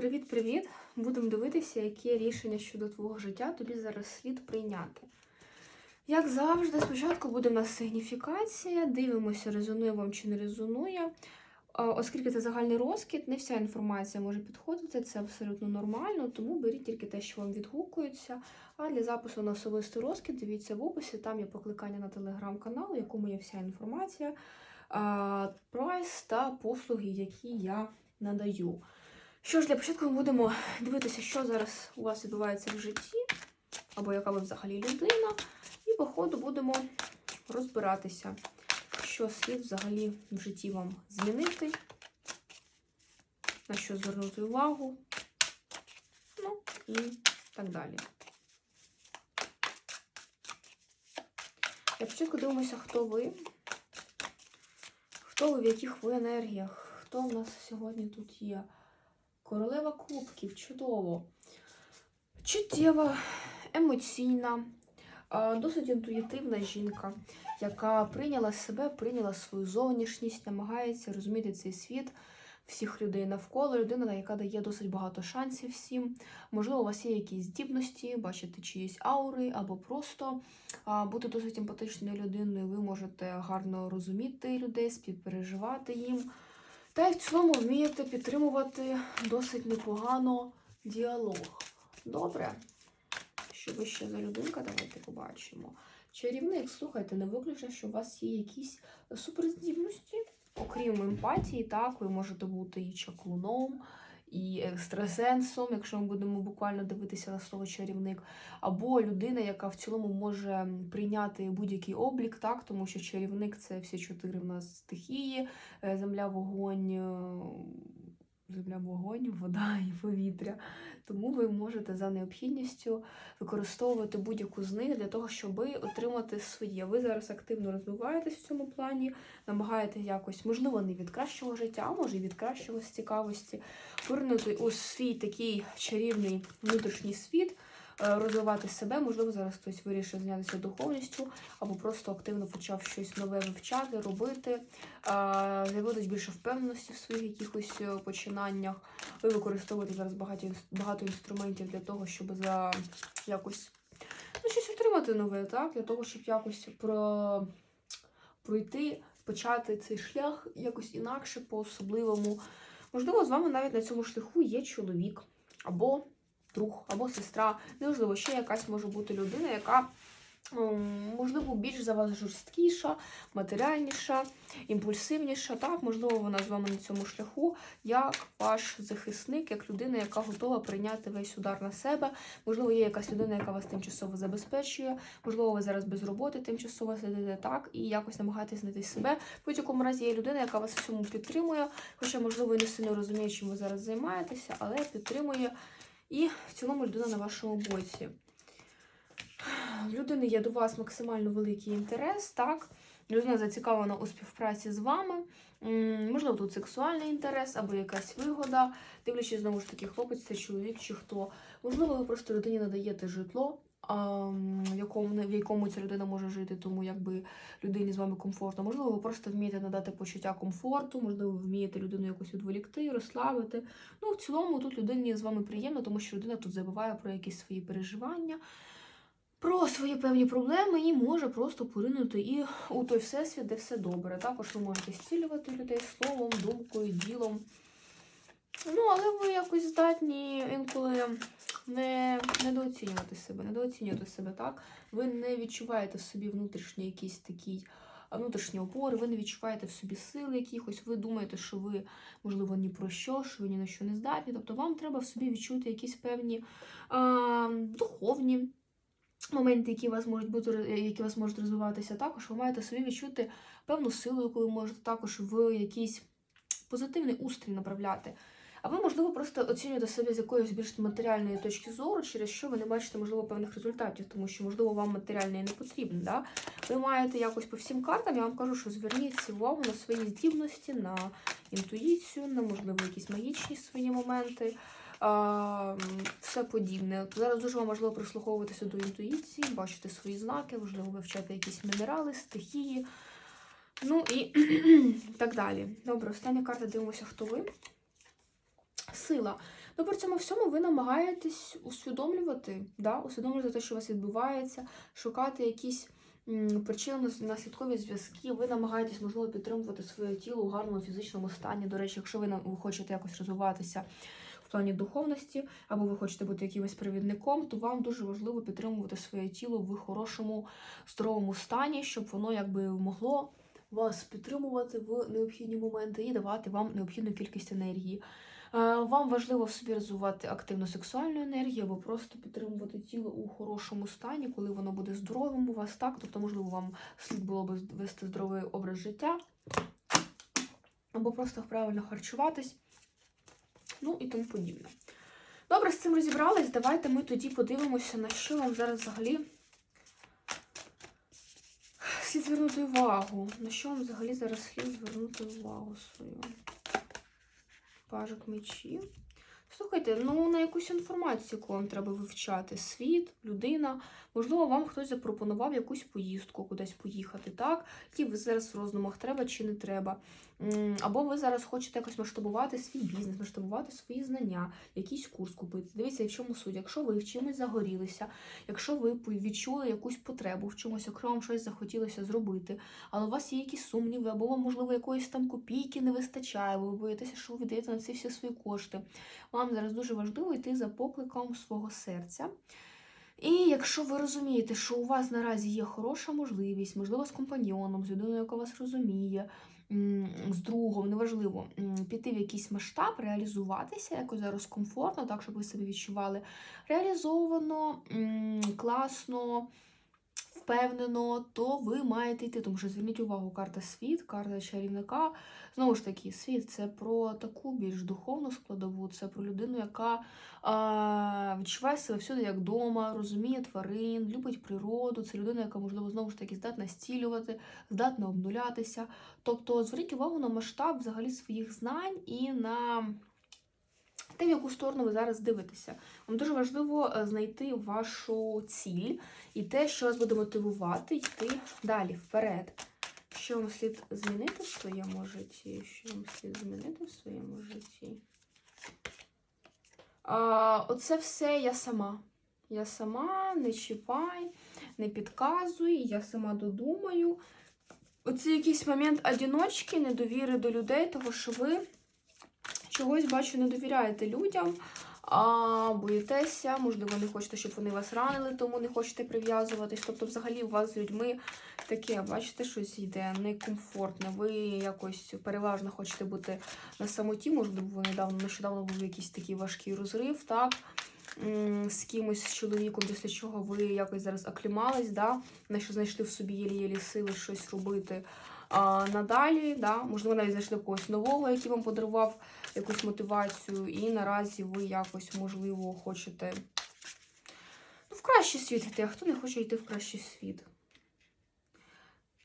Привіт-привіт! Будемо дивитися, яке рішення щодо твого життя тобі зараз слід прийняти. Як завжди, спочатку буде в нас сигніфікація, дивимося, резонує вам чи не резонує. Оскільки це загальний розкид, не вся інформація може підходити, це абсолютно нормально, тому беріть тільки те, що вам відгукується. А для запису на особистий розкид дивіться в описі, там є покликання на телеграм-канал, в якому є вся інформація, прайс та послуги, які я надаю. Що ж, для початку ми будемо дивитися, що зараз у вас відбувається в житті, або яка ви взагалі людина, і по ходу будемо розбиратися, що слід взагалі в житті вам змінити, на що звернути увагу, ну і так далі. Для початку дивимося, хто ви, хто ви, в яких ви енергіях, хто в нас сьогодні тут є. Королева кубків, чудово. Чуттєва, емоційна, досить інтуїтивна жінка, яка прийняла себе, прийняла свою зовнішність, намагається розуміти цей світ, всіх людей навколо. Людина, яка дає досить багато шансів всім. Можливо, у вас є якісь здібності, бачити чиїсь аури, або просто а, бути досить емпатичною людиною. Ви можете гарно розуміти людей, співпереживати їм. Та й в цілому вмієте підтримувати досить непогано діалог. Добре. Що ви ще за людинка? Давайте побачимо. Чарівник, слухайте, не виключно, що у вас є якісь суперздібності. Окрім емпатії, так, ви можете бути і чаклуном, і екстрасенсом, якщо ми будемо буквально дивитися на слово чарівник, або людина, яка в цілому може прийняти будь-який облік, так, тому що чарівник це всі чотири в нас стихії: е, земля, вогонь, е, земля, вогонь, вода і повітря. Тому ви можете за необхідністю використовувати будь-яку з них для того, щоб отримати своє. Ви зараз активно розвиваєтесь в цьому плані, намагаєтесь якось, можливо, не від кращого життя, а може і від кращого з цікавості, повернути у свій такий чарівний внутрішній світ, розвивати себе. Можливо, зараз хтось вирішив зайнятися духовністю, або просто активно почав щось нове вивчати, робити, е, з'явилось більше впевненості в своїх якихось е, починаннях. Ви використовуєте зараз багато, багато інструментів для того, щоб за якось ну, щось отримати нове, так? Для того, щоб якось про... пройти, почати цей шлях якось інакше, по-особливому. Можливо, з вами навіть на цьому шляху є чоловік, або друг, або сестра. Неважливо, ще якась може бути людина, яка. Можливо, більш за вас жорсткіша, матеріальніша, імпульсивніша. Так, можливо, вона з вами на цьому шляху, як ваш захисник, як людина, яка готова прийняти весь удар на себе. Можливо, є якась людина, яка вас тимчасово забезпечує. Можливо, ви зараз без роботи тимчасово сидите так і якось намагаєтесь знайти себе. В будь-якому разі є людина, яка вас в цьому підтримує, хоча, можливо, не сильно розуміє, чим ви зараз займаєтеся, але підтримує. І в цілому людина на вашому боці. В людини є до вас максимально великий інтерес, так? Людина зацікавлена у співпраці з вами. Можливо, тут сексуальний інтерес або якась вигода, дивлячись, знову ж таки, хлопець це чоловік чи хто. Можливо, ви просто людині надаєте житло, в якому, в якому ця людина може жити, тому якби людині з вами комфортно. Можливо, ви просто вмієте надати почуття комфорту, можливо, ви вмієте людину якось відволікти, розслабити. Ну, в цілому, тут людині з вами приємно, тому що людина тут забуває про якісь свої переживання про свої певні проблеми і може просто поринути і у той всесвіт, де все добре. Також ви можете зцілювати людей словом, думкою, ділом. Ну, але ви якось здатні інколи не недооцінювати себе, недооцінювати себе, так? Ви не відчуваєте в собі внутрішній якийсь такий внутрішні опори, ви не відчуваєте в собі сили якихось, ви думаєте, що ви, можливо, ні про що, що ви ні на що не здатні. Тобто вам треба в собі відчути якісь певні а, духовні моменти, які вас можуть бути, які вас можуть розвиватися, також ви маєте собі відчути певну силу, яку ви можете також в якийсь позитивний устрій направляти. А ви, можливо, просто оцінюєте себе з якоїсь більш матеріальної точки зору, через що ви не бачите, можливо, певних результатів, тому що, можливо, вам матеріальне і не потрібно. Да? Ви маєте якось по всім картам, я вам кажу, що зверніть увагу на свої здібності, на інтуїцію, на, можливо, якісь магічні свої моменти все подібне. Зараз дуже вам важливо прислуховуватися до інтуїції, бачити свої знаки, важливо вивчати якісь мінерали, стихії. Ну і так далі. Добре, остання карта дивимося, хто ви. Сила. Ну, при цьому всьому ви намагаєтесь усвідомлювати, да? усвідомлювати те, що у вас відбувається, шукати якісь м, причинно-наслідкові зв'язки. Ви намагаєтесь, можливо, підтримувати своє тіло у гарному фізичному стані. До речі, якщо ви хочете якось розвиватися в плані духовності, або ви хочете бути якимось провідником, то вам дуже важливо підтримувати своє тіло в хорошому, здоровому стані, щоб воно якби могло вас підтримувати в необхідні моменти і давати вам необхідну кількість енергії. Е, Вам важливо в собі розвивати активну сексуальну енергію або просто підтримувати тіло у хорошому стані, коли воно буде здоровим у вас, так? Тобто, можливо, вам слід було би вести здоровий образ життя, або просто правильно харчуватись, ну і тому подібне. Добре, з цим розібрались. Давайте ми тоді подивимося, на що вам зараз взагалі слід звернути увагу. На що вам взагалі зараз слід звернути увагу свою? Пажик мечів. Слухайте, ну на якусь інформацію, вам треба вивчати. Світ, людина. Можливо, вам хтось запропонував якусь поїздку, кудись поїхати, так? Які ви зараз в роздумах треба чи не треба. Або ви зараз хочете якось масштабувати свій бізнес, масштабувати свої знання, якийсь курс купити. Дивіться, в чому суть. Якщо ви в чимось загорілися, якщо ви відчули якусь потребу в чомусь, якщо вам щось захотілося зробити, але у вас є якісь сумніви, або вам, можливо, якоїсь там копійки не вистачає, ви боїтеся, що ви віддаєте на ці всі свої кошти. Вам зараз дуже важливо йти за покликом свого серця. І якщо ви розумієте, що у вас наразі є хороша можливість, можливо, з компаньйоном, з людиною, яка вас розуміє, з другом, неважливо, піти в якийсь масштаб, реалізуватися якось зараз комфортно, так, щоб ви себе відчували реалізовано, класно, впевнено, то ви маєте йти. Тому що зверніть увагу, карта світ, карта чарівника. Знову ж таки, світ це про таку більш духовну складову, це про людину, яка а, відчуває себе всюди як вдома, розуміє тварин, любить природу. Це людина, яка, можливо, знову ж таки здатна стілювати, здатна обнулятися. Тобто зверніть увагу на масштаб взагалі своїх знань і на те, в яку сторону ви зараз дивитеся. Вам дуже важливо е, знайти вашу ціль і те, що вас буде мотивувати йти далі, вперед. Що вам слід змінити в своєму житті? Що вам слід змінити в своєму житті? А, оце все я сама. Я сама, не чіпай, не підказуй, я сама додумаю. Оце якийсь момент одіночки, недовіри до людей, того що ви чогось бачу, не довіряєте людям, а боїтеся, можливо, не хочете, щоб вони вас ранили, тому не хочете прив'язуватись. Тобто, взагалі, у вас з людьми таке, бачите, щось йде некомфортне. Ви якось переважно хочете бути на самоті, можливо, недавно нещодавно був якийсь такий важкий розрив, так? З кимось з чоловіком, після чого ви якось зараз аклімались, да? на що знайшли в собі єлі-єлі сили щось робити. А надалі, да, можливо, навіть знайшли когось нового, який вам подарував якусь мотивацію, і наразі ви якось, можливо, хочете ну, в кращий світ йти, а хто не хоче йти в кращий світ.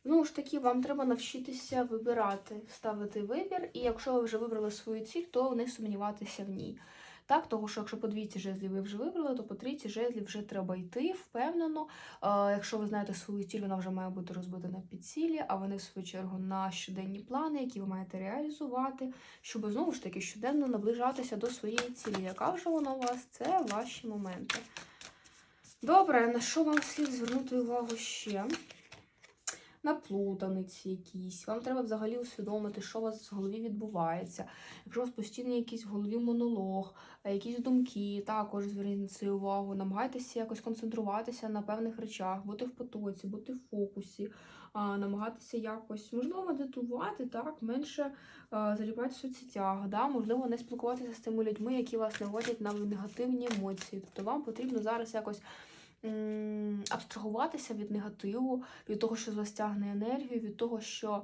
Знову ж таки, вам треба навчитися вибирати, ставити вибір, і якщо ви вже вибрали свою ціль, то не сумніватися в ній. Так, того що якщо по двійці жезлів ви вже вибрали, то по трійці жезлів вже треба йти впевнено. Е, якщо ви знаєте свою ціль, вона вже має бути розбита на підцілі, а вони, в свою чергу, на щоденні плани, які ви маєте реалізувати, щоб знову ж таки щоденно наближатися до своєї цілі. Яка вже вона у вас? Це ваші моменти. Добре, на що вам слід звернути увагу ще? На плутаниці якісь. Вам треба взагалі усвідомити, що у вас в голові відбувається. Якщо у вас постійно якийсь в голові монолог, е, якісь думки, також зверніть на це увагу. Намагайтеся якось концентруватися на певних речах, бути в потоці, бути в фокусі, намагатися якось, можливо, медитувати, так, менше заліпати в соцсетях, да? можливо, не спілкуватися з тими людьми, які вас наводять на негативні емоції. Тобто вам потрібно зараз якось абстрагуватися від негативу, від того, що з вас тягне енергію, від того, що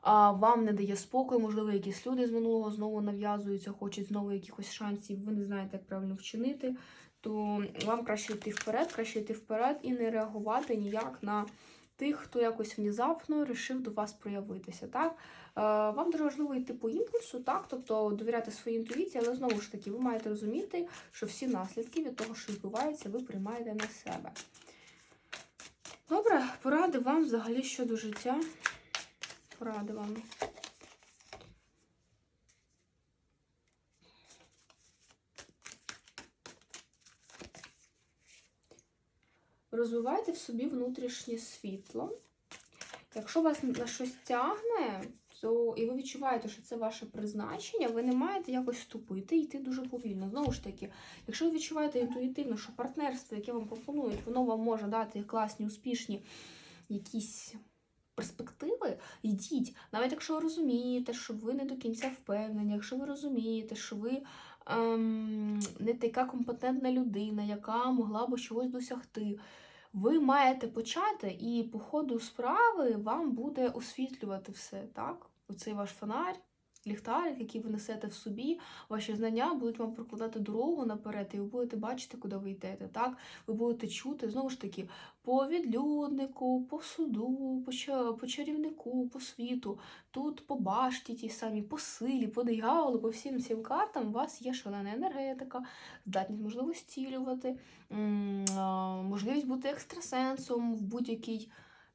а, вам не дає спокою, можливо, якісь люди з минулого знову нав'язуються, хочуть знову якихось шансів, ви не знаєте, як правильно вчинити, то вам краще йти вперед, краще йти вперед і не реагувати ніяк на тих, хто якось внезапно вирішив до вас проявитися. Так? Е, вам дуже важливо йти по імпульсу, так, тобто довіряти своїй інтуїції, але знову ж таки, ви маєте розуміти, що всі наслідки від того, що відбувається, ви приймаєте на себе. Добре, поради вам взагалі щодо життя. Поради вам. Розвивайте в собі внутрішнє світло. Якщо вас на щось тягне, то і ви відчуваєте, що це ваше призначення, ви не маєте якось вступити і йти дуже повільно. Знову ж таки, якщо ви відчуваєте інтуїтивно, що партнерство, яке вам пропонують, воно вам може дати класні, успішні якісь перспективи, йдіть. Навіть якщо ви розумієте, що ви не до кінця впевнені, якщо ви розумієте, що ви ем, не така компетентна людина, яка могла би чогось досягти. Ви маєте почати, і по ходу справи вам буде освітлювати все, так? Оцей ваш фонарь, ліхтарик, який ви несете в собі, ваші знання будуть вам прокладати дорогу наперед, і ви будете бачити, куди ви йдете. Так? Ви будете чути, знову ж таки, по відлюднику, по суду, по, чарівнику, по світу, тут по башті тій самій, по силі, по дияволу, по всім цим картам у вас є шалена енергетика, здатність можливо стілювати, можливість бути екстрасенсом в будь-якій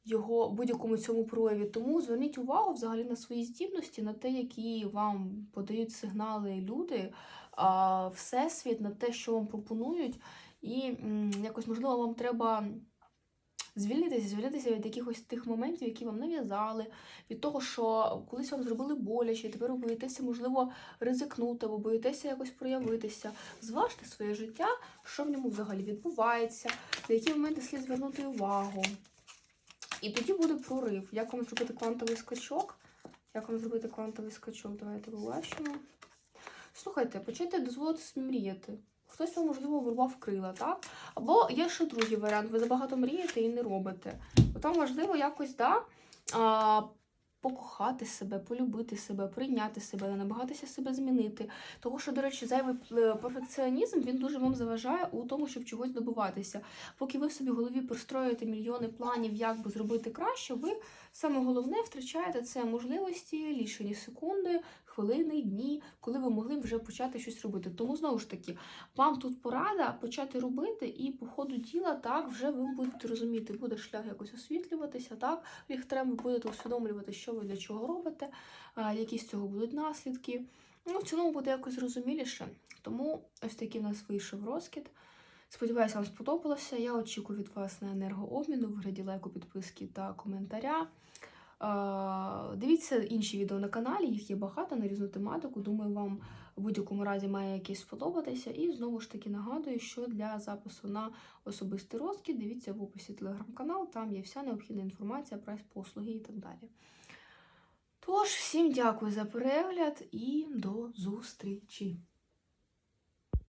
його будь-якому цьому прояві. Тому зверніть увагу взагалі на свої здібності, на те, які вам подають сигнали люди, всесвіт, на те, що вам пропонують, і якось можливо вам треба. Звільнитися, звільнитися від якихось тих моментів, які вам нав'язали, від того, що колись вам зробили боляче, і тепер ви боїтеся, можливо, ризикнути або боїтеся якось проявитися. Зважте своє життя, що в ньому взагалі відбувається, на які моменти слід звернути увагу. І тоді буде прорив. Як вам зробити квантовий скачок? Як вам зробити квантовий скачок? Давайте побачимо. Слухайте, почайте дозволити мріяти. Хтось вам, можливо, вирвав крила, так? Або є ще другий варіант, ви забагато мрієте і не робите. Бо там важливо якось, да, покохати себе, полюбити себе, прийняти себе, намагатися себе змінити. Тому що, до речі, зайвий е, перфекціонізм він дуже вам заважає у тому, щоб чогось добуватися. Поки ви в собі в голові пристроюєте мільйони планів, як би зробити краще, ви саме головне втрачаєте це можливості, лічені секунди, хвилини, дні, коли ви могли вже почати щось робити. Тому знову ж таки, вам тут порада почати робити, і по ходу діла так вже ви будете розуміти, буде шлях якось освітлюватися, так ліхтарем ви будете усвідомлювати, що ви для чого робите, які з цього будуть наслідки. Ну, в цілому буде якось зрозуміліше. Тому ось такий в нас вийшов розкид. Сподіваюся, вам сподобалося. Я очікую від вас на енергообміну в вигляді лайку, підписки та коментаря. Е, Дивіться інші відео на каналі, їх є багато на різну тематику. Думаю, вам в будь-якому разі має якесь сподобатися. І знову ж таки нагадую, що для запису на особистий розкид дивіться в описі телеграм-канал, там є вся необхідна інформація, прайс послуги і так далі. Тож, всім дякую за перегляд і до зустрічі!